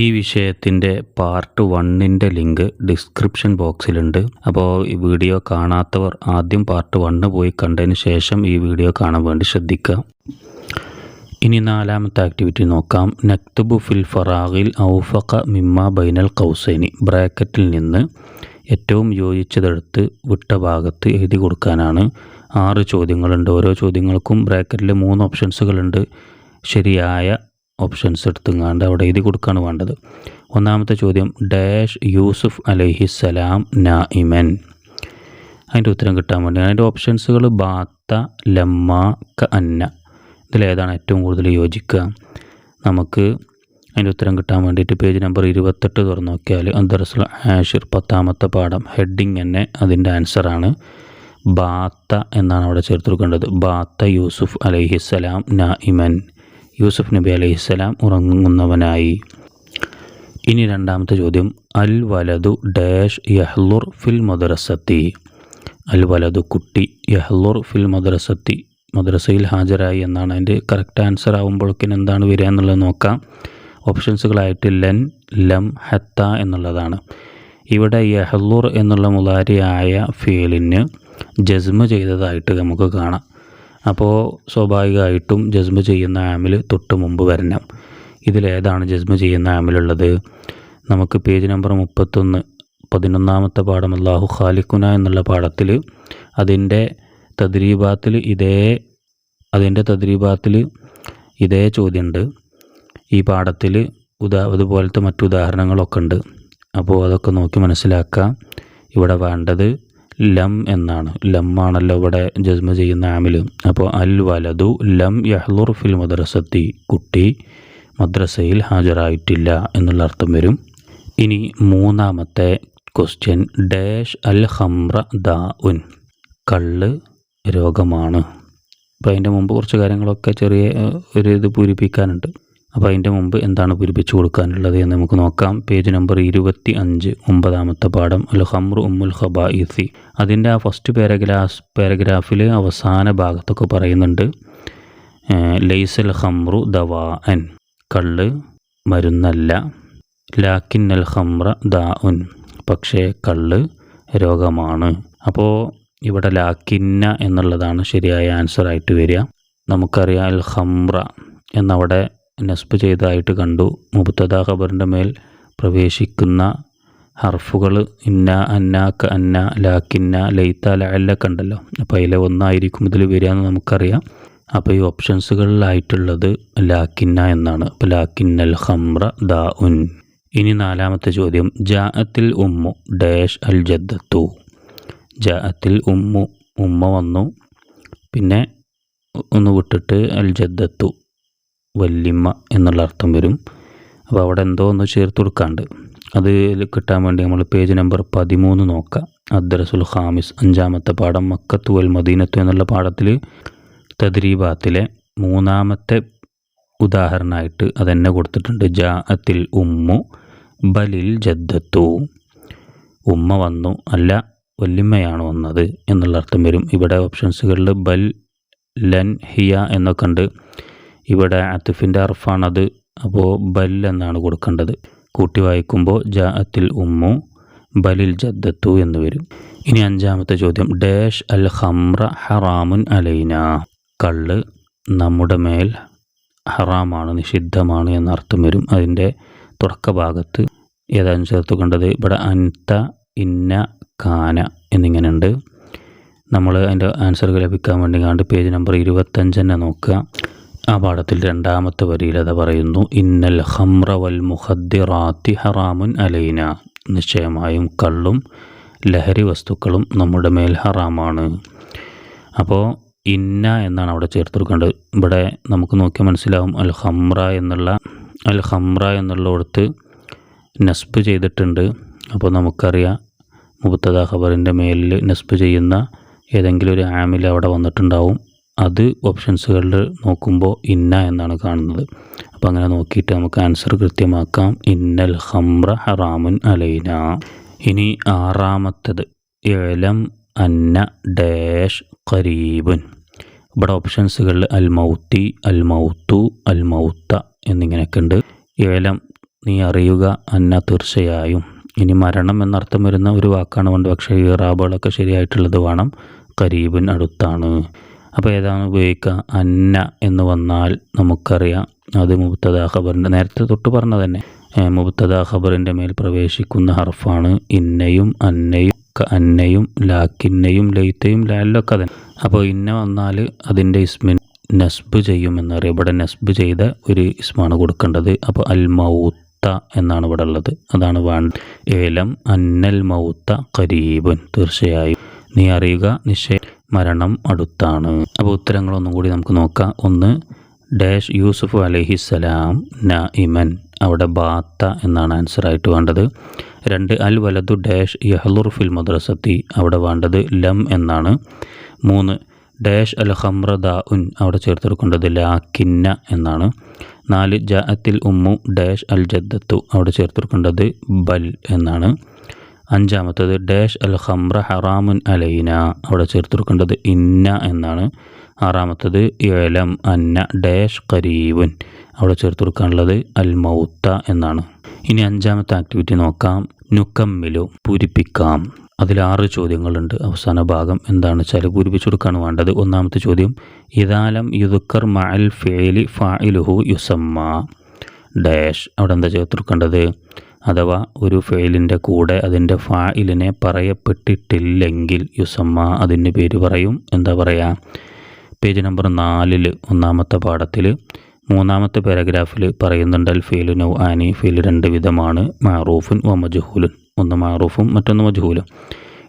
ഈ വിഷയത്തിന്റെ പാർട്ട് വണ്ണിന്റെ ലിങ്ക് ഡിസ്ക്രിപ്ഷൻ ബോക്സിലുണ്ട് അപ്പോൾ ഈ വീഡിയോ കാണാത്തവർ ആദ്യം പാർട്ട് വണ്ണ് പോയി കണ്ടതിന് ശേഷം ഈ വീഡിയോ കാണാൻ വേണ്ടി ശ്രദ്ധിക്കുക. ഇനി നാലാമത്തെ ആക്ടിവിറ്റി നോക്കാം. നക്തുബു ഫിൽ ഫറാഖിൽ ഔഫഖ മിമ്മ ബൈനൽ കൗസൈനി. ബ്രാക്കറ്റിൽ നിന്ന് ഏറ്റവും യോജിച്ചതെടുത്ത് വിട്ട ഭാഗത്ത് എഴുതി കൊടുക്കാനാണ്. ആറ് ചോദ്യങ്ങളുണ്ട്. ഓരോ ചോദ്യങ്ങൾക്കും ബ്രാക്കറ്റിൽ മൂന്ന് ഓപ്ഷൻസുകളുണ്ട് ശരിയായ ഓപ്ഷൻസ് എടുത്തുങ്ങാണ്ട് അവിടെ എഴുതി കൊടുക്കുകയാണ് വേണ്ടത്. ഒന്നാമത്തെ ചോദ്യം ഡാഷ് യൂസുഫ് അലൈഹിസ്സലാം നായിമൻ അതിന്റെ ഉത്തരം കിട്ടാൻ വേണ്ടി. അതിന്റെ ഓപ്ഷൻസുകൾ ബാത്ത ലമ്മ ക അന്ന. ഇതിലേതാണ് ഏറ്റവും കൂടുതൽ യോജിക്കുക? നമുക്ക് അതിന്റെ ഉത്തരം കിട്ടാൻ വേണ്ടിയിട്ട് പേജ് നമ്പർ ഇരുപത്തെട്ട് തുറന്നു നോക്കിയാൽ അന്തർസുൽ ആഷിർ പത്താമത്തെ പാഠം ഹെഡിങ് തന്നെ അതിന്റെ ആൻസറാണ് ബാത്ത എന്നാണ് അവിടെ ചേർത്ത് കൊടുക്കേണ്ടത്. ബാത്ത യൂസുഫ് അലൈഹിസ്സലാം നായിമൻ യൂസുഫ് നബി അലൈഹിസ്സലാം ഉറങ്ങുന്നവനായി. ഇനി രണ്ടാമത്തെ ചോദ്യം. അൽ വലതു ഡാഷ് യഹ്ലുർ ഫിൽ മദ്രസത്തി. അൽ വലതു കുട്ടി യഹ്ലുർ ഫിൽ മദ്രസത്തി. മദ്രസയിൽ ഹാജരായി എന്നാണ് അതിന്റെ കറക്റ്റ് ആൻസർ ആകുമ്പോഴേക്കിന് എന്താണ് വരിക എന്നുള്ളത് നോക്കാം. ഓപ്ഷൻസുകളായിട്ട് ലെൻ ലം ഹത്ത എന്നുള്ളതാണ്. ഇവിടെ യഹ്ലുർ എന്നുള്ള മുലാരിയായ ഫീലിന് ജസ്മ ചെയ്തതായിട്ട് നമുക്ക് കാണാം. അപ്പോൾ സ്വാഭാവികമായിട്ടും ജസ്മ ചെയ്യുന്ന ആമിൽ തൊട്ട് മുമ്പ് വരണം. ഇതിലേതാണ് ജസ്മ ചെയ്യുന്ന ആമിലുള്ളത്. നമുക്ക് പേജ് നമ്പർ മുപ്പത്തൊന്ന് പതിനൊന്നാമത്തെ പാഠം അള്ളാഹു ഖാലിഖുന എന്നുള്ള പാഠത്തിൽ അതിന്റെ തദ്രീബാത്തിൽ ഇതേ അതിന്റെ തദ്രീബാത്തിൽ ഇതേ ചോദ്യമുണ്ട് ഈ പാഠത്തിൽ ഉദാ അതുപോലത്തെ മറ്റു ഉദാഹരണങ്ങളൊക്കെ ഉണ്ട്. അപ്പോൾ അതൊക്കെ നോക്കി മനസ്സിലാക്കാം. ഇവിടെ വേണ്ടത് ലം എന്നാണ്. ലം ആണല്ലോ ഇവിടെ ജസ്മ ചെയ്യുന്ന ആമിൽ അപ്പോൾ അൽ വലതു ലം യഹ്ലുർ ഫിൽ മദ്രസത്തി. കുട്ടി മദ്രസയിൽ ഹാജരായിട്ടില്ല എന്നുള്ള അർത്ഥം വരും. ഇനി മൂന്നാമത്തെ ക്വസ്റ്റ്യൻ. ഡാഷ് അൽ ഹംറ ദാ ഉൻ. കള്ള് രോഗമാണ്. അപ്പോൾ അതിന്റെ മുമ്പ് കുറച്ച് കാര്യങ്ങളൊക്കെ ചെറിയ ഒരു ഇത് പൂരിപ്പിക്കാനുണ്ട്. അപ്പോൾ അതിന്റെ മുമ്പ് എന്താണ് പൂരിപ്പിച്ചു കൊടുക്കാനുള്ളത് എന്ന് നമുക്ക് നോക്കാം. പേജ് നമ്പർ ഇരുപത്തി അഞ്ച് ഒമ്പതാമത്തെ പാഠം അൽ ഹംറു ഉമ്മുൽ ഖബായിസി. അതിന്റെ ആ ഫസ്റ്റ് പാരഗ്രാഫ് പാരഗ്രാഫിൽ അവസാന ഭാഗത്തൊക്കെ പറയുന്നുണ്ട് ലൈസൽ ഹംറു ദവാ അൻ കള്ള് മരുന്നല്ല ലാക്കിൻ അൽ ഹംറ ദാ ഉൻ പക്ഷേ കള്ള് രോഗമാണ്. അപ്പോൾ ഇവിടെ ലാക്കിന്ന എന്നുള്ളതാണ് ശരിയായ ആൻസർ ആയിട്ട് വരിക. നമുക്കറിയാം അൽ ഹംറ എന്നവിടെ നസ്ബ് ചെയ്തതായിട്ട് കണ്ടു. മുബത്തദ ഖബറിന്റെ മേൽ പ്രവേശിക്കുന്ന ഹർഫുകൾ ഇന്ന അന്നാക്ക അന്ന ലാക്കിന്ന ലൈത്ത ലഅല്ലൊക്കെ ഉണ്ടല്ലോ അപ്പോൾ അതിലെ ഒന്നായിരിക്കും ഇതിൽ വരിക എന്ന് നമുക്കറിയാം. അപ്പോൾ ഈ ഓപ്ഷൻസുകളിലായിട്ടുള്ളത് ലാക്കിന്ന എന്നാണ്. അപ്പോൾ ലാക്കിന്നൽ ഹംറ ദാ ഉൻ ഇനി നാലാമത്തെ ചോദ്യം. ജാഅത്തിൽ ഉമ്മു ഡാഷ് അൽ ജദ്ദത്തു. ജാഅത്തിൽ ഉമ്മു ഉമ്മ വന്നു. പിന്നെ ഒന്ന് വിട്ടിട്ട് അൽ ജദ്ദത്തു. വല്യമ്മ എന്നുള്ള അർത്ഥം വരും. അപ്പോൾ അവിടെ എന്തോ ഒന്ന് ചേർത്ത് കൊടുക്കാണ്ട്. അത് കിട്ടാൻ വേണ്ടി നമ്മൾ പേജ് നമ്പർ പതിമൂന്ന് നോക്കാം. അദ്രസുൽ ഖാമിസ് അഞ്ചാമത്തെ പാഠം മക്കത്തു വൽ മദീനത്തു എന്നുള്ള പാഠത്തിൽ തദ്രീബാത്തിലെ മൂന്നാമത്തെ ഉദാഹരണമായിട്ട് അതെന്നെ കൊടുത്തിട്ടുണ്ട്. ജാഅത്തിൽ ഉമ്മു ബലിൽ ജദ്ദത്തു. ഉമ്മ വന്നു. അല്ല വല്യമ്മയാണ് വന്നത് എന്നുള്ള അർത്ഥം വരും. ഇവിടെ ഓപ്ഷൻസുകളിൽ ബൽ ലൻ ഹിയ എന്നൊക്കെ ഉണ്ട്. ഇവിടെ അത്തുഫിന്റെ അർഫാണത്. അപ്പോൾ ബൽ എന്നാണ് കൊടുക്കേണ്ടത്. കൂട്ടി വായിക്കുമ്പോൾ ജാഅത്തിൽ ഉമ്മു ബലിൽ ജദ്ദത്തു എന്ന് വരും. ഇനി അഞ്ചാമത്തെ ചോദ്യം. ഡാഷ് അൽ ഹംറ ഹറാമുൻ അലൈന. കള്ള് നമ്മുടെ മേൽ ഹറാമാണ് നിഷിദ്ധമാണ് എന്നർത്ഥം വരും. അതിന്റെ തുടക്ക ഭാഗത്ത് ഏതാണ് ചേർത്ത് കണ്ടത് ഇവിടെ അൻത ഇന്ന കാന എന്നിങ്ങനെയുണ്ട്. നമ്മൾ അതിന്റെ ആൻസറുകൾ ലഭിക്കാൻ വേണ്ടി കണ്ട് പേജ് നമ്പർ ഇരുപത്തഞ്ച് തന്നെ നോക്കുക. ആ പാഠത്തിൽ രണ്ടാമത്തെ വരിയിൽ അത് പറയുന്നു ഇന്നൽ ഹംറ വൽ മുഹദ്ദിറാത്തി ഹറാമുൻ അലൈന. നിശ്ചയമായും കള്ളും ലഹരി വസ്തുക്കളും നമ്മുടെ മേൽ ഹറാമാണ്. അപ്പോൾ ഇന്ന എന്നാണ് അവിടെ ചേർത്തെടുക്കേണ്ടത് ഇവിടെ നമുക്ക് നോക്കിയാൽ മനസ്സിലാവും അൽ ഹംറ എന്നുള്ള അൽ ഹംറ എന്നുള്ളിടത്ത് നസ്ബ് ചെയ്തിട്ടുണ്ട്. അപ്പോൾ നമുക്കറിയാം മുബത്തദ ഖബറിന്റെ മേലിൽ നസ്ബ് ചെയ്യുന്ന ഏതെങ്കിലും ഒരു ആമിൽ അവിടെ വന്നിട്ടുണ്ടാവും. അത് ഓപ്ഷൻസുകളിൽ നോക്കുമ്പോൾ ഇന്ന എന്നാണ് കാണുന്നത്. അപ്പോൾ അങ്ങനെ നോക്കിയിട്ട് നമുക്ക് ആൻസർ കൃത്യമാക്കാം. ഇന്നൽ ഹംറ ഹറാമുൻ അലൈന. ഇനി ആറാമത്തത്. ഏലം അന്ന ഡാഷ് ഖരീബുൻ. ഇവിടെ ഓപ്ഷൻസുകളിൽ അൽ മൗത്തി അൽ മൗത്തു അൽ മൗത്ത എന്നിങ്ങനെയൊക്കെ ഉണ്ട്. ഏലം നീ അറിയുക അന്ന തീർച്ചയായും. ഇനി മരണം എന്നർത്ഥം വരുന്ന ഒരു വാക്കാണ് കൊണ്ട് പക്ഷേ ഈ റാബുകളൊക്കെ ശരിയായിട്ടുള്ളത് വേണം. കരീബിൻ അടുത്താണ്. അപ്പോൾ ഏതാണ് ഉപയോഗിക്കുക അന്ന എന്ന് വന്നാൽ നമുക്കറിയാം. അത് മുബത്തദ ഖബറിന്റെ നേരത്തെ തൊട്ട് പറഞ്ഞ തന്നെ. മുബത്തദ ഖബറിന്റെ മേൽ പ്രവേശിക്കുന്ന ഹർഫാണ് ഇന്നയും അന്നയും അന്നയും ലാക്കിന്നയും ലൈത്തയും ലാലിലൊക്കെ തന്നെ. അപ്പോൾ ഇന്ന വന്നാൽ അതിന്റെ ഇസ്മിൻ നസ്ബ് ചെയ്യുമെന്നറിയാം ഇവിടെ നസ്ബ് ചെയ്ത ഒരു ഇസ്മാണ് കൊടുക്കേണ്ടത്. അപ്പോൾ അൽ മൗത്ത എന്നാണ് ഇവിടെ ഉള്ളത്. അതാണ് വേണ്ട ഏലം അന്നൽ മൗത്ത കരീബൻ തീർച്ചയായും. നീ അറിയുക നിശ്ചയ. മരണം അടുത്താണ്. അപ്പോൾ ഉത്തരങ്ങളൊന്നും കൂടി നമുക്ക് നോക്കാം. ഒന്ന് ഡാഷ് യൂസുഫ് അലഹിസലാം ഇമൻ അവിടെ ബാത്ത എന്നാണ് ആൻസർ ആയിട്ട് വേണ്ടത്. രണ്ട് അൽ വലതു ഡാഷ് യഹ്ലുർ ഫിൽ മദ്രസത്തി. അവിടെ വേണ്ടത് ലം എന്നാണ്. മൂന്ന് ഡാഷ് അൽ ഹംറദ ഉൻ അവിടെ ചേർത്തെടുക്കേണ്ടത് ലാക്കിന്ന എന്നാണ്. നാല് ജാഅത്തിൽ ഉമ്മു ഡാഷ് അൽ ജദ്ദത്തു. അവിടെ ചേർത്തെടുക്കേണ്ടത് ബൽ എന്നാണ്. അഞ്ചാമത്തത് ഡാഷ് അൽ ഖംറ ഹറാമുൻ അലൈന. അവിടെ ചേർത്തെടുക്കേണ്ടത് ഇന്ന എന്നാണ്. ആറാമത്തത് ഏലം അന്ന ഡാഷ് കരീബുൻ അവിടെ ചേർത്ത് കൊടുക്കാനുള്ളത് അൽ മൗത്ത എന്നാണ്. ഇനി അഞ്ചാമത്തെ ആക്ടിവിറ്റി നോക്കാം. നുക്കമ്മിലു പൂരിപ്പിക്കാം. അതിൽ ആറ് ചോദ്യങ്ങളുണ്ട്. അവസാന ഭാഗം എന്താണ്? വെച്ചാൽ പൂരിപ്പിച്ചു കൊടുക്കാണ് വേണ്ടത്. ഒന്നാമത്തെ ചോദ്യം ഇതാലം യുദുക്കർ മഅൽ ഫേലി ഫായിലുഹു യുസമ്മ. ഡാഷ് അവിടെ എന്താ ചേർത്ത് കൊടുക്കേണ്ടത് അഥവാ ഒരു ഫെയിലിന്റെ കൂടെ അതിന്റെ ഫായിലിനെ പറയപ്പെട്ടിട്ടില്ലെങ്കിൽ യുസമ്മ അതിന്റെ പേര് പറയും. എന്താ പറയുക പേജ് നമ്പർ നാലിൽ ഒന്നാമത്തെ പാഠത്തിൽ മൂന്നാമത്തെ പാരഗ്രാഫിൽ പറയുന്നുണ്ട് അൽ ഫീലു നൗ ആനി ഫീൽ രണ്ട് വിധമാണ് മാറൂഫുൻ വ മജഹൂലുൻ. ഒന്ന് മാറൂഫും മറ്റൊന്ന് മജുഹൂലും.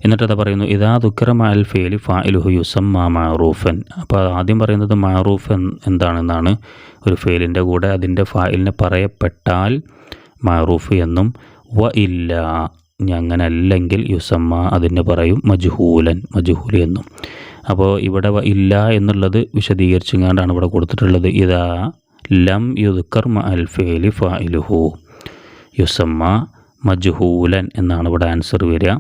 എന്നിട്ട് അത് പറയുന്നു ഇതാ ദുഃഖറ മാൽ ഫേലി ഫായിലുഹു യുസം മാ മാറൂഫൻ അപ്പോൾ ആദ്യം പറയുന്നത് മാറൂഫ് എന്താണെന്നാണ്. ഒരു ഫെയിലിന്റെ കൂടെ അതിന്റെ ഫായിലിനെ പറയപ്പെട്ടാൽ മാറൂഫ് എന്നും വ ഇല്ല. അങ്ങനല്ലെങ്കിൽ യുസമ്മ അതിന് പറയും മജ്ഹൂലൻ മജ്ഹൂൽ എന്നും. അപ്പോൾ ഇവിടെ ഇല്ല എന്നുള്ളത് വിശദീകരിച്ചുകൊണ്ടാണ് ഇവിടെ കൊടുത്തിട്ടുള്ളത്. ഇതാ ലം യുദ്ക്കർ മ അൽ ഫേലി ഫായിലുഹു യുസമ്മ മജ്ഹൂലൻ എന്നാണ് ഇവിടെ ആൻസർ വരിക.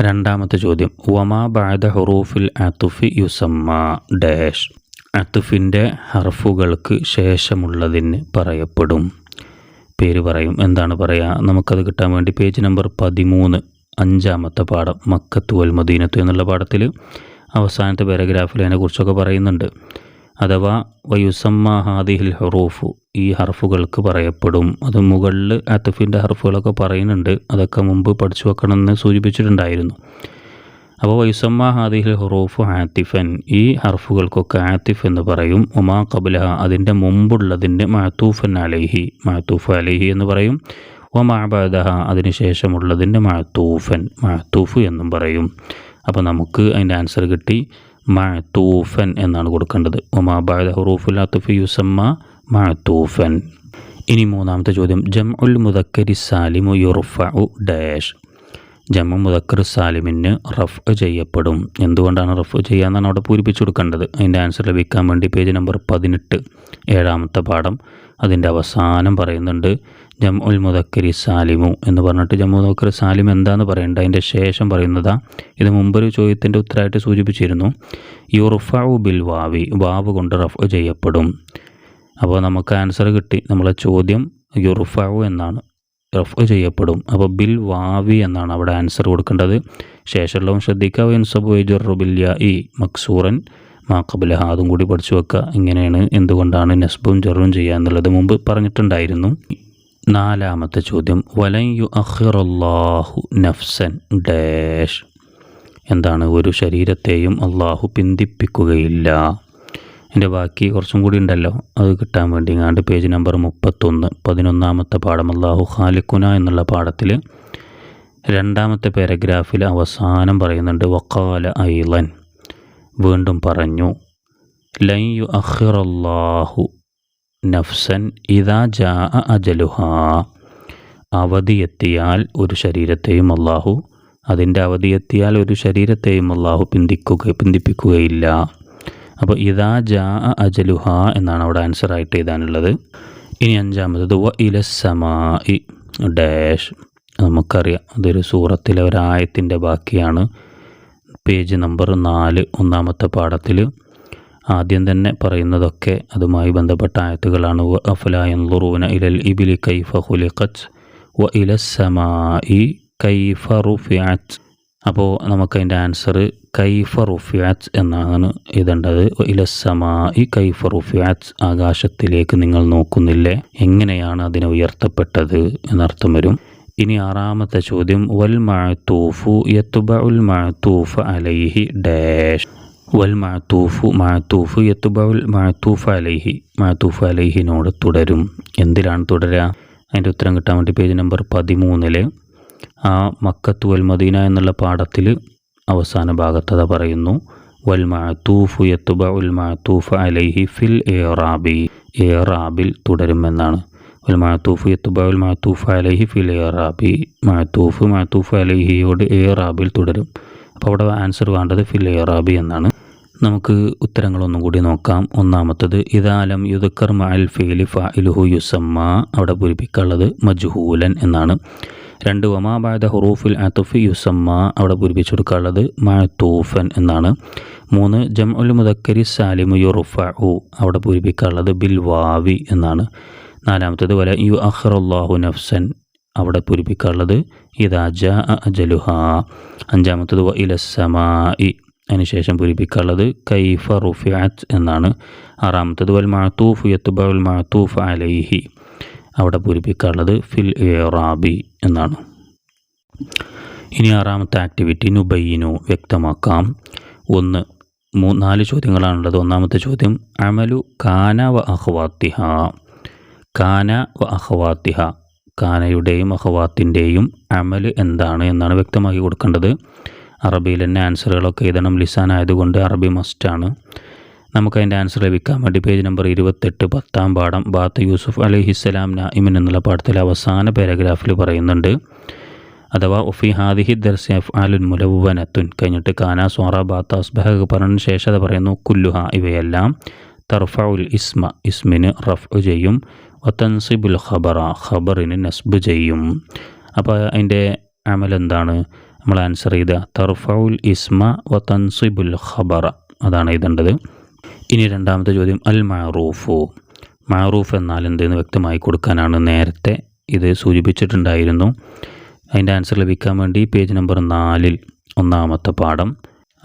രണ്ടാമത്തെ ചോദ്യം. വമാ ബാദ ഹുറൂഫിൽ അതുഫി യുസമ്മ? ഡാഷ്. അത്തുഫിന്റെ ഹർഫുകൾക്ക് ശേഷമുള്ളതിന് പറയപ്പെടും. പേര് പറയും. എന്താണ് പറയുക നമുക്കത് കിട്ടാൻ വേണ്ടി പേജ് നമ്പർ പതിമൂന്ന് അഞ്ചാമത്തെ പാഠം മക്കത്തു വൽ മദീനത്ത് എന്നുള്ള പാഠത്തിൽ അവസാനത്തെ പാരഗ്രാഫിൽ അതിനെക്കുറിച്ചൊക്കെ പറയുന്നുണ്ട്. അഥവാ വയുസമ്മ ഹാദിഹിൽ ഹറൂഫു ഈ ഹർഫുകൾക്ക് പറയപ്പെടും. അത് മുകളിൽ അത്തഫിന്റെ ഹർഫുകളൊക്കെ പറയുന്നുണ്ട്. അതൊക്കെ മുമ്പ് പഠിച്ചു വെക്കണമെന്ന് സൂചിപ്പിച്ചിട്ടുണ്ടായിരുന്നു. അപ്പോൾ വൈസമ്മ ഹാദിഹിൽ ഹുറൂഫ് ആത്തിഫൻ. ഈ ഹർഫുകൾക്കൊക്കെ ആത്തിഫ് എന്ന് പറയും. ഉമാ കബുലഹ അതിന്റെ മുമ്പുള്ളതിന്റെ മാത്തൂഫൻ അലൈഹി മാത്തൂഫ് അലൈഹി എന്ന് പറയും. ഒമാബാദഹ അതിന് ശേഷമുള്ളതിന്റെ മാത്തൂഫൻ മാത്തൂഫ് എന്നും പറയും. അപ്പോൾ നമുക്ക് അതിന്റെ ആൻസർ കിട്ടി മാത്തൂഫൻ എന്നാണ് കൊടുക്കേണ്ടത്. ഒമാബാദ ഹുറൂഫുൽ അത്തുഫ് യുസമ്മ മാത്തൂഫൻ ഇനി മൂന്നാമത്തെ ചോദ്യം. ജം ഉൽ മുദക്കരി സാലിമു യുർഫഉ ഡാഷ്. ജമ്മു മുദക്കർ സാലിമിന് റഫ് ചെയ്യപ്പെടും. എന്തുകൊണ്ടാണ് റഫ് ചെയ്യാന്നാണ് അവിടെ പൂരിപ്പിച്ചു കൊടുക്കേണ്ടത്. അതിന്റെ ആൻസർ ലഭിക്കാൻ വേണ്ടി പേജ് നമ്പർ പതിനെട്ട് ഏഴാമത്തെ പാഠം അതിന്റെ അവസാനം പറയുന്നുണ്ട് ജം ഉൽ മുദക്കരി സാലിമു എന്ന് പറഞ്ഞിട്ട് ജമ്മു മുദക്കർ സാലിം എന്താന്ന് പറയേണ്ടത് അതിന്റെ ശേഷം പറയുന്നതാ ഇത് മുമ്പൊരു ചോദ്യത്തിന്റെ ഉത്തരമായിട്ട് സൂചിപ്പിച്ചിരുന്നു യുർഫഉ ബിൽ വാവി വാവ് കൊണ്ട് റഫ് ചെയ്യപ്പെടും. അപ്പോൾ നമുക്ക് ആൻസർ കിട്ടി. നമ്മളെ ചോദ്യം യുർഫഉ എന്നാണ്. റഫ് ചെയ്യപ്പെടും. അപ്പോൾ ബിൽ വാവി എന്നാണ് അവിടെ ആൻസർ കൊടുക്കേണ്ടത്. ശേഷമുള്ളവും ശ്രദ്ധിക്കുക ഇൻസബു ജുറുബില്യ ഇ മക്സൂറൻ മാക്കബുലഹ അതും കൂടി പഠിച്ചു വെക്കുക. ഇങ്ങനെയാണ് എന്തുകൊണ്ടാണ് നെസ്ബും ജറും ചെയ്യുക എന്നുള്ളത് മുമ്പ് പറഞ്ഞിട്ടുണ്ടായിരുന്നു. നാലാമത്തെ ചോദ്യം. വലയു യു നഫ്സൻ ഡാഷ്. എന്താണ്? ഒരു ശരീരത്തെയും അള്ളാഹു പിന്തിപ്പിക്കുകയില്ല. എന്റെ ബാക്കി കുറച്ചും കൂടി ഉണ്ടല്ലോ. അത് കിട്ടാൻ വേണ്ടി ഏതാണ്ട് പേജ് നമ്പർ മുപ്പത്തൊന്ന് പതിനൊന്നാമത്തെ പാഠം അള്ളാഹു ഖാലിക്കുന എന്നുള്ള പാഠത്തിൽ രണ്ടാമത്തെ പാരഗ്രാഫിൽ അവസാനം പറയുന്നുണ്ട് വക്കാല ഐലൻ വീണ്ടും പറഞ്ഞു ലൈയു യു അഖിറല്ലാഹു നഫ്സൻ ഇതാ ജാ അജലുഹ അവധിയെത്തിയാൽ ഒരു ശരീരത്തെയും അള്ളാഹു അതിന്റെ അവധിയെത്തിയാൽ ഒരു ശരീരത്തെയും അള്ളാഹു പിന്തിക്കുക പിന്തിപ്പിക്കുകയില്ല. അപ്പോൾ ഇതാ ജാ അജലുഹ എന്നാണ് അവിടെ ആൻസർ ആയിട്ട് എഴുതാനുള്ളത്. ഇനി അഞ്ചാമത്തത് വ ഇലസമാ ഡാഷ്. നമുക്കറിയാം അതൊരു സൂറത്തിലെ ഒരായത്തിന്റെ ബാക്കിയാണ്. പേജ് നമ്പർ നാല് ഒന്നാമത്തെ പാഠത്തിൽ ആദ്യം തന്നെ പറയുന്നതൊക്കെ അതുമായി ബന്ധപ്പെട്ട ആയത്തുകളാണ്. വ അഫലായൻലുറൂന ഇലൽ ഇബിലി കൈഫ ഹുലിഖത്ത് വ ഇലസമായി കൈഫ റുഫിയാറ്റ് അപ്പോൾ നമുക്കതിന്റെ ആൻസർ കൈഫ റുഫിയാറ്റ് എന്നാണ് എഴുതേണ്ടത്. ഇലസമായി കൈഫ റുഫിയാറ്റ് ആകാശത്തിലേക്ക് നിങ്ങൾ നോക്കുന്നില്ലേ? എങ്ങനെയാണ് അതിനെ ഉയർത്തപ്പെട്ടത് എന്നർത്ഥം വരും. ഇനി ആറാമത്തെ ചോദ്യം വൽ മഴത്തൂഫു യത്തുബ ഉൽ മഴത്തൂഫ് അലൈഹി ഡാഷ്. വൽ മഴത്തൂഫു മഴത്തൂഫ് യത്തുബ ഉൽ മഴത്തൂഫ് അലൈഹി മഴത്തൂഫ് അലൈഹിനോട് തുടരും. എന്തിനാണ് തുടരുക അതിന്റെ ഉത്തരം കിട്ടാൻ വേണ്ടി പേജ് നമ്പർ പതിമൂന്നിൽ ആ മക്കത്ത് വൽ മദീന എന്നുള്ള പാഠത്തിൽ അവസാന ഭാഗത്തത പറയുന്നു. വൽ മഅത്തൂഫു യത്തുബ ഉൽ അലൈഹി ഫിൽ ഏറാബി ഏറാബിൽ തുടരുമെന്നാണ്. വൽ മഅത്തൂഫ് യത്തുബ ഉൽ അലൈഹി ഫിൽ ഏറാബി മഅത്തൂഫ് മഅത്തൂഫ് അലൈഹിയോട് ഏറാബിൽ തുടരും. അപ്പോൾ അവിടെ ആൻസർ വേണ്ടത് ഫിൽ ഏറാബി എന്നാണ്. നമുക്ക് ഉത്തരങ്ങളൊന്നും കൂടി നോക്കാം. ഒന്നാമത്തത് ഇതാലം യുദക്കർ മഅൽ ഫീലി ഫാഇലുഹു യുസമ്മ. അവിടെ പൂരിപ്പിക്കാനുള്ളത് മജ്ഹൂലൻ എന്നാണ്. രണ്ട് വമാബാദ ഹുറൂഫിൽ അതുഫ് യുസമ്മ അവിടെ പൂരിപ്പിച്ചു കൊടുക്കാനുള്ളത് മഅത്തൂഫൻ എന്നാണ്. മൂന്ന് ജം ഉൽ മുദക്കരി സാലിമു യുറുഫ ഉ അവിടെ പൂരിപ്പിക്കാനുള്ളത് ബിൽ വാവി എന്നാണ്. നാലാമത്തേത് വല യു അഹ്റുല്ലാഹു നഫ്സൻ അവിടെ പൂരിപ്പിക്കാനുള്ളത് ഇദാജ അജലുഹ. അഞ്ചാമത്തത് വ ഇലസമായി അതിനുശേഷം പൂരിപ്പിക്കാനുള്ളത് കൈഫ റുഫിയാത്ത് എന്നാണ്. ആറാമത്തത് വൽ മാത്തൂഫ് യത്തുബ ഉൽ അലൈഹി. അവിടെ പൂരിപ്പിക്കാറുള്ളത് ഫിൽ ഇറാബി എന്നാണ്. ഇനി ആറാമത്തെ ആക്ടിവിറ്റി നുബയ്യനു വ്യക്തമാക്കാം. ഒന്ന് മൂ നാല് ചോദ്യങ്ങളാണുള്ളത്. ഒന്നാമത്തെ ചോദ്യം അമലു കാന വ അഹ്വാത്തിഹ. കാന വ അഹ്വാത്തിഹ. കാനയുടെയും അഹ്വാത്തിന്റെയും അമൽ എന്താണ് എന്നാണ് വ്യക്തമാക്കി കൊടുക്കേണ്ടത്. അറബിയിൽ തന്നെ ആൻസറുകളൊക്കെ എഴുതണം. ലിസാൻ ആയതുകൊണ്ട് അറബി മസ്റ്റാണ്. നമുക്കതിന്റെ ആൻസർ ലഭിക്കാൻ വേണ്ടി പേജ് നമ്പർ ഇരുപത്തെട്ട് പത്താം പാഠം. ബാത്ത് യൂസുഫ് അലിഹിസ്സലാം നായിമിൻ എന്നുള്ള പാഠത്തിലെ അവസാന പാരഗ്രാഫിൽ പറയുന്നുണ്ട്. അഥവാ ഒഫി ഹാദിഹി ദർസി അഫ്ആലുൻ മുലവുവനത്തുൻ. കഴിഞ്ഞിട്ട് കാന സോറ ബാത്ത അസ്ബഹ് പറഞ്ഞ ശേഷം അത് പറയുന്നു കുല്ലുഹ. ഇവയെല്ലാം തർഫ ഉൽ ഇസ്മ ഇസ്മിന് റഫ് ചെയ്യും. വത്തൻസിബുൽ ഖബറ ഖബറിന് നസ്ബ് ചെയ്യും. അപ്പോൾ അതിന്റെ അമൽ എന്താണ്? നമ്മൾ ആൻസർ ചെയ്ത തർഫ ഉൽ ഇസ്മ വത്തൻസിബുൽ ഖബറ. അതാണ് എഴുതേണ്ടത്. ഇനി രണ്ടാമത്തെ ചോദ്യം അൽ മഅറൂഫു. മാറൂഫ് എന്നാൽ എന്തെന്ന് വ്യക്തമായി കൊടുക്കാനാണ് നേരത്തെ ഇത് സൂചിപ്പിച്ചിട്ടുണ്ടായിരുന്നു. അതിന്റെ ആൻസർ ലഭിക്കാൻ വേണ്ടി പേജ് നമ്പർ നാലിൽ ഒന്നാമത്തെ പാഠം.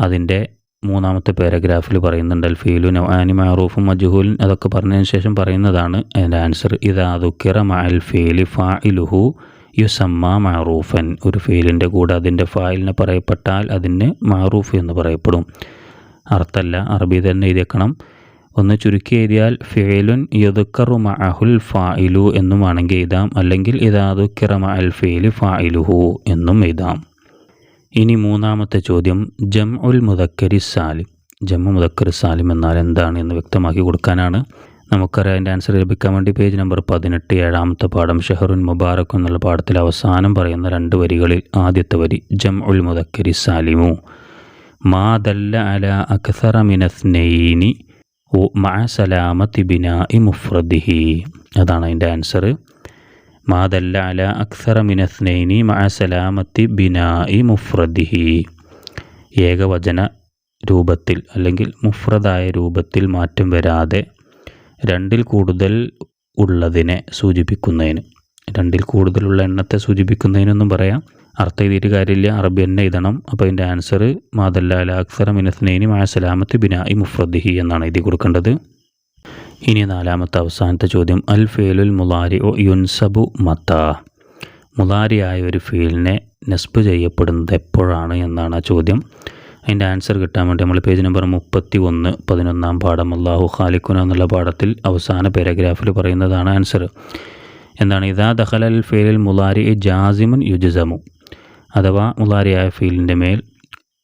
അതിന്റെ മൂന്നാമത്തെ പാരഗ്രാഫിൽ പറയുന്നുണ്ട് അൽ ഫീലു നവാനി മാറൂഫും മജുഹൂലും അതൊക്കെ പറഞ്ഞതിന് ശേഷം പറയുന്നതാണ് അതിന്റെ ആൻസർ ഇതാ ദുക്കിറ മഅൽ ഫീലി യു യുസമ്മ മാറൂഫൻ ഒരു ഫീലിന്റെ കൂടെ അതിന്റെ ഫായിലിനെ പറയപ്പെട്ടാൽ അതിന് മാറൂഫ് എന്ന് പറയപ്പെടും. അർത്ഥമല്ല അറബി തന്നെ എഴുതിയേക്കണം. ഒന്ന് ചുരുക്കി എഴുതിയാൽ ഫേലുൻ യുദുക്കറു മഅഹുൽ ഫായിലു എന്നും വേണമെങ്കിൽ എഴുതാം. അല്ലെങ്കിൽ ഇതാദുക്കിറ മഅൽ ഫേലു ഫായിലുഹു എന്നും എഴുതാം. ഇനി മൂന്നാമത്തെ ചോദ്യം. ജം ഉൽ മുദക്കരി സാലിം. ജമ്മു മുദക്കർ സാലിം എന്നാൽ എന്താണ് എന്ന് വ്യക്തമാക്കി കൊടുക്കാനാണ്. നമുക്കറിയാം അതിന്റെ ആൻസർ ലഭിക്കാൻ വേണ്ടി പേജ് നമ്പർ പതിനെട്ട് ഏഴാമത്തെ പാഠം ഷെഹറുൻ മുബാറക് എന്നുള്ള പാഠത്തിൽ അവസാനം പറയുന്ന രണ്ട് വരികളിൽ ആദ്യത്തെ വരി ജം ഉൽ മുദക്കരി സാലിമു. മാ ദല്ല അല അക്സറ മിനസ്നൈനി മഅ സലാമത്തി മുഫ്രദിഹി. അതാണ് അതിന്റെ ആൻസർ മാ ദല്ല അല അക്സറ മിനസ്നൈനി മഅ സലാമത്തി ബിനാഇ മുഫ്രദിഹി. ഏകവചന രൂപത്തിൽ അല്ലെങ്കിൽ മുഫ്രദായ രൂപത്തിൽ മാറ്റം വരാതെ രണ്ടിൽ കൂടുതൽ ഉള്ളതിനെ സൂചിപ്പിക്കുന്നതിന് രണ്ടിൽ കൂടുതലുള്ള എണ്ണത്തെ സൂചിപ്പിക്കുന്നതിനൊന്നും പറയാം. അർത്ഥം എഴുതിയിട്ട് കാര്യമില്ല. അറബി തന്നെ എഴുതണം. അപ്പോൾ അതിന്റെ ആൻസർ മാതല്ല അല അക്സറ മിനസ്നൈനി മായ സലാമത്ത് ബിനായി മുഫ്രദിഹി എന്നാണ് എഴുതി കൊടുക്കേണ്ടത്. ഇനി നാലാമത്തെ അവസാനത്തെ ചോദ്യം. അൽ ഫേലുൽ മുലാരി ഒ യുൻസബു മത്ത. മുലാരിയായ ഒരു ഫീലിനെ നെസ്ബ് ചെയ്യപ്പെടുന്നത് എപ്പോഴാണ് എന്നാണ് ആ ചോദ്യം. അതിന്റെ ആൻസർ കിട്ടാൻ വേണ്ടി നമ്മൾ പേജ് നമ്പർ മുപ്പത്തി ഒന്ന് പതിനൊന്നാം പാഠം അള്ളാഹു ഖാലിഖുന എന്നുള്ള പാഠത്തിൽ അവസാന പാരഗ്രാഫിൽ പറയുന്നതാണ് ആൻസർ എന്താണ്? ഇതാ ദഹലൽ ഫേലിൽ മുലാരി ജാസിമുൻ യുജസമു. അഥവാ മുലാരിയായ ഫീലിന്റെ മേൽ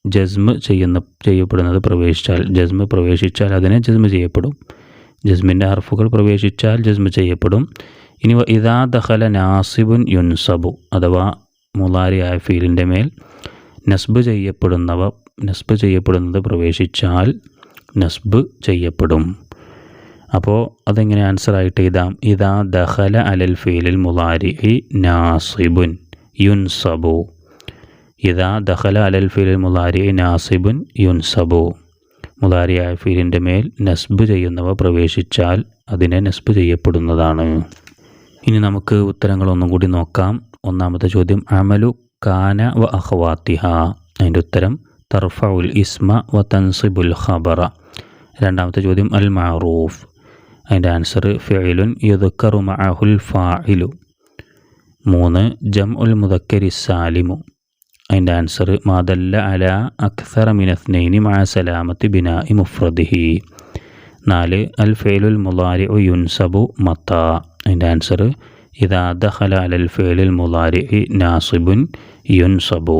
ജസ്മ് ചെയ്യുന്ന ചെയ്യപ്പെടുന്നത് പ്രവേശിച്ചാൽ ജസ്മ് പ്രവേശിച്ചാൽ അതിനെ ജസ്മ് ചെയ്യപ്പെടും. ജസ്മിന്റെ ഹർഫുകൾ പ്രവേശിച്ചാൽ ജസ്മ് ചെയ്യപ്പെടും. ഇനി ഇതാ ദഹല നാസിബുൻ യുൻസബു അഥവാ മുലാരിയായ ഫീലിന്റെ മേൽ നസ്ബ് ചെയ്യപ്പെടുന്നവ നസ്ബ് ചെയ്യപ്പെടുന്നത് പ്രവേശിച്ചാൽ നസ്ബ് ചെയ്യപ്പെടും. അപ്പോൾ അതെങ്ങനെ ആൻസർ ആയിട്ട് എഴുതാം? ഇതാ ദഹല അലൽ ഫീലിൽ മുലാരി നാസിബുൻ യുൻസബു. ഇതാ ദഹല അലൽ ഫിൽ മുലാരി നാസിബുൻ യുൻസബു. മുലാരിയായ ഫീലിന്റെ മേൽ നസ്ബ് ചെയ്യുന്നവ പ്രവേശിച്ചാൽ അതിനെ നസ്ബ് ചെയ്യപ്പെടുന്നതാണ്. ഇനി നമുക്ക് ഉത്തരങ്ങൾ ഒന്നും കൂടി നോക്കാം. ഒന്നാമത്തെ ചോദ്യം അമലു കാന വ അഹ്വാത്തിഹ അതിന്റെ ഉത്തരം തർഫ ഉൽ ഇസ്മ വ തൻസിബുൽ ഖബറ. രണ്ടാമത്തെ ചോദ്യം അൽ മാറൂഫ് അതിന്റെ ആൻസർ ഫിഇലുൻ യുദക്കറു മഅഹുൽ ഫാഇലു. മൂന്ന് ജം ഉൽ മുദക്കരി സാലിമു. അതിന്റെ ആൻസർ മാതല്ല അല അക്സർ മിനസ്നൈനി മഅ സലാമത്തി ഇ മുഫ്രദിഹി. നാല് അൽ ഫെയിലുൽ മുലാരി ഒ യുൻസബു മത്ത. അതിന്റെ ആൻസർ ഇതാ ദഹല അലൽ ഫെയിലുൽ മുലാരി നാസിബുൻ യുൻസബു.